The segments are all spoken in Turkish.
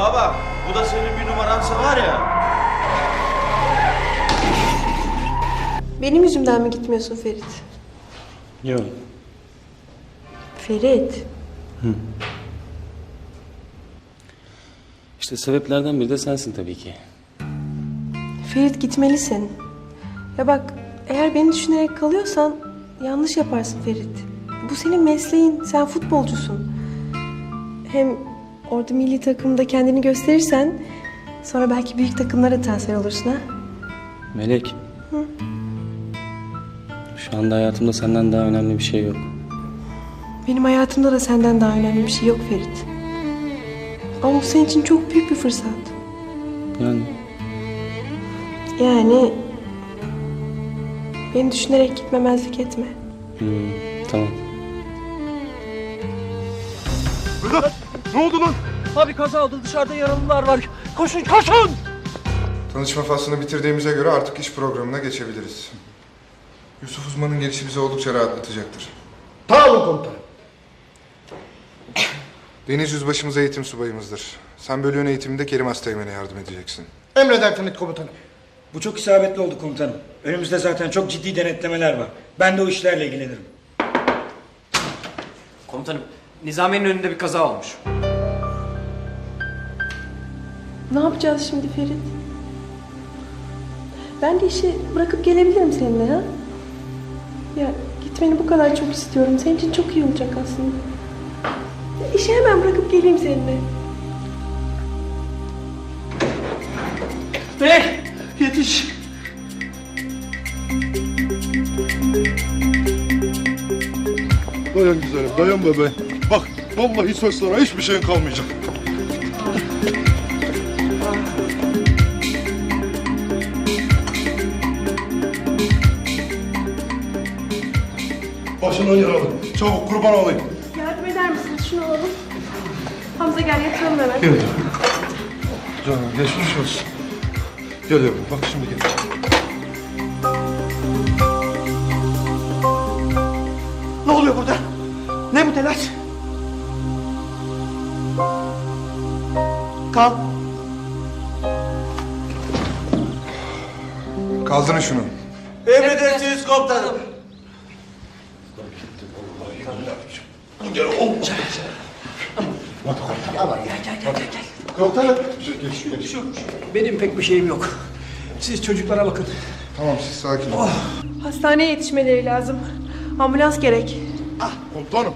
Bana bak bu da senin bir numaransa var ya. Benim yüzümden mi gitmiyorsun Ferit? Yok. Ferit. İşte sebeplerden biri de sensin tabii ki. Ferit gitmelisin. Ya bak eğer beni düşünerek kalıyorsan yanlış yaparsın Ferit. Bu senin mesleğin. Sen futbolcusun. Hem orada milli takımda kendini gösterirsen sonra belki büyük takımlara transfer olursun ha. Melek. Şu anda hayatımda senden daha önemli bir şey yok. Benim hayatımda da senden daha önemli bir şey yok Ferit. Ama bu senin için çok büyük bir fırsat. Yani Yani beni düşünerek gitmemezlik etme. hmm, tamam. Ne oldu lan? Abi kaza oldu dışarıda yaralılar var. Koşun koşun! Tanışma faslını bitirdiğimize göre artık iş programına geçebiliriz. Yusuf Uzman'ın gelişi bizi oldukça rahatlatacaktır. Sağ olun komutanım. Deniz Yüzbaşımız eğitim subayımızdır. Sen bölüğün eğitiminde Kerim Asteğmen'e yardım edeceksin. Emredersiniz komutanım. Bu çok isabetli oldu komutanım. Önümüzde zaten çok ciddi denetlemeler var. Ben de o işlerle ilgilenirim. Komutanım, Nizamiye'nin önünde bir kaza olmuş. Ne yapacağız şimdi Ferit? Ben de işi bırakıp gelebilirim seninle ha? Ya gitmeni bu kadar çok istiyorum. Senin için çok iyi olacak aslında. Ya, işi hemen bırakıp geleyim seninle. Melek! Yetiş! Dayan güzelim, dayan bebeğim. Bak, vallahi söz sana hiçbir şeyin kalmayacak. Başından yaralı. Çabuk kurban olayım. Yardım eder misiniz? Şunu alalım. Hamza gel yatıralım hemen. Gel. Canım geçmiş olsun. Gel yavrum, bak şimdi gel. Ne oluyor burada? Ne bu telaş? Kal. Kaldırın şunu. Emredersiniz komutanım. Komutanım. Benim pek bir şeyim yok. Siz çocuklara bakın. Tamam siz sakin olun. Hastaneye yetişmeleri lazım. Ambulans gerek. Komutanım,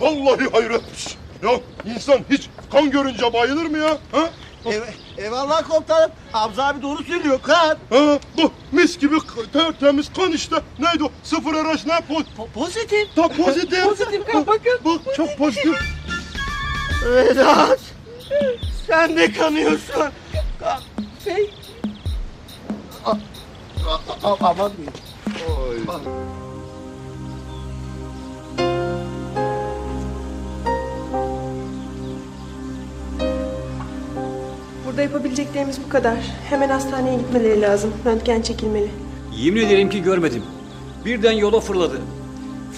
vallahi hayretmiş. Ya insan hiç kan görünce bayılır mı ya? Ha? Eyvallah komutanım. Hamza abi doğru söylüyor kan. Ha, bu mis gibi tertemiz kan işte. Neydi o? Sıfır RH ne? Po- Pozitif. Ta pozitif. Pozitif kan, bakın. Bak çok pozitif. Vedat. Sen de kanıyorsun. Şey, Aman Burada yapabileceklerimiz bu kadar. Hemen hastaneye gitmeleri lazım. Röntgen çekilmeli. Yemin ederim ki görmedim. Birden yola fırladı.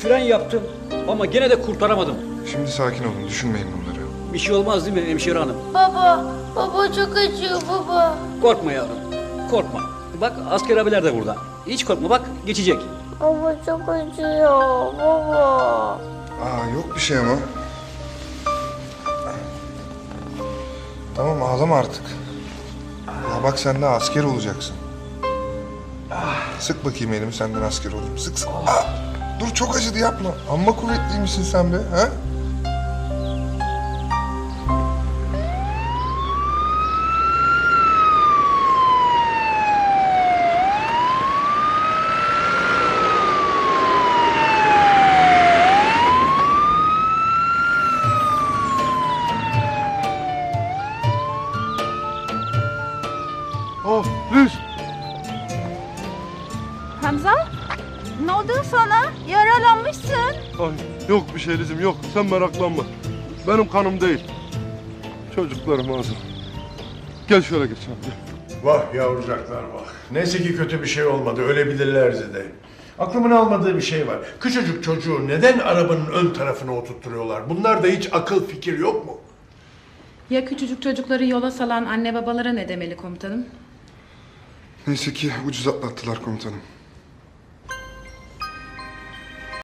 Fren yaptım ama gene de kurtaramadım. Şimdi sakin olun, düşünmeyin bunları. Bir şey olmaz değil mi hemşire hanım? Baba, baba çok acıyor baba. Korkma yavrum, korkma. Bak asker abiler de burada. Hiç korkma bak geçecek. Baba çok acıyor baba. Aa yok bir şey ama. Tamam ağlama artık. Ya bak sen de asker olacaksın. Sık bakayım elimi senden asker olayım. Sık sık. Aa, dur çok acıdı yapma. Amma kuvvetliymişsin sen be. Ha? Oh Liz. Hamza, ne oldu sana? Yaralanmışsın. Ay, yok bir şey Lizim yok. Sen meraklanma. Benim kanım değil. Çocuklarım hazır. Gel şöyle geç abi. Vah yavrucaklar vah. Neyse ki kötü bir şey olmadı. Ölebilirlerdi de. Aklımın almadığı bir şey var. Küçücük çocuğu neden arabanın ön tarafına oturtturuyorlar? Bunlarda hiç akıl fikir yok mu? Ya küçücük çocukları yola salan anne babalara ne demeli komutanım? Neyse ki ucuz atlattılar komutanım.